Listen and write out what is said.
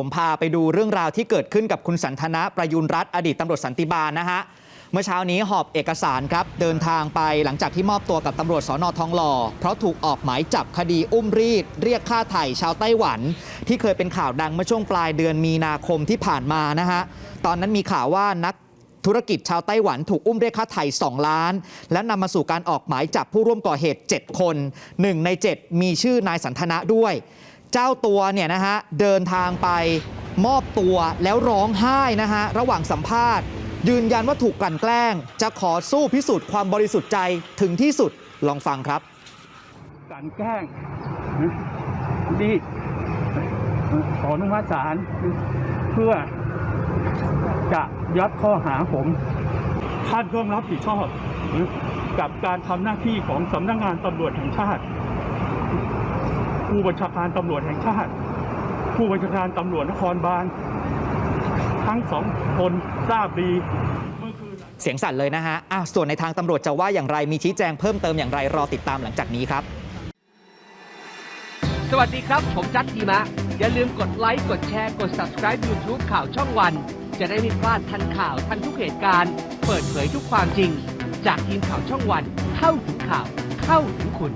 ผมพาไปดูเรื่องราวที่เกิดขึ้นกับคุณสันทนะประยุนรัตน์อดีตตำรวจสันติบาลนะฮะ เมื่อเช้านี้หอบเอกสารครับเดินทางไปหลังจากที่มอบตัวกับตำรวจสอนอทองหล่อ เพราะถูกออกหมายจับคดีอุ้มรีด เรียกค่าไถ่ชาวไต้หวัน ที่เคยเป็นข่าวดังเมื่อช่วงปลายเดือนมีนาคมที่ผ่านมานะฮะ ตอนนั้นมีข่าวว่านักธุรกิจชาวไต้หวันถูกอุ้มเรียกค่าไถ่2ล้าน และนำมาสู่การออกหมายจับผู้ร่วมก่อเหตุ 7 คนหนึ่งใน 7 มีชื่อนายสันทนะด้วย เจ้าตัวเนี่ยนะฮะเดินทางไปมอบตัวแล้วร้องไห้นะฮะระหว่างสัมภาษณ์ ยืนยันว่าถูกกลั่นแกล้ง จะขอสู้พิสูจน์ความบริสุทธิ์ใจถึงที่สุดลองฟังครับการแกล้งรีดขออนุมัติศาลเพื่อจะยัดข้อหาผมท่านต้องรับผิดชอบกับการทำหน้าที่ของสำนักงานตำรวจแห่งชาติ ผู้บัญชาการตำรวจแห่งชาติ ผู้บัญชาการตำรวจนครบาลทั้งสองคนทราบดีเมื่อคืนเสียงสั่นเลยนะฮะอะส่วนในทางตำรวจจะว่าอย่างไรมีชี้แจงเพิ่มเติมอย่างไรรอติดตามหลังจากนี้ครับ สวัสดีครับ ผมจัดทีมะ อย่าลืมกดไลค์ กดแชร์ กด subscribe YouTube ข่าวช่องวัน จะได้ไม่พลาดทันข่าวทันทุกเหตุการณ์ เปิดเผยทุกความจริง จากทีมข่าวช่องวัน เข้าถึงข่าว เข้าถึงคุณ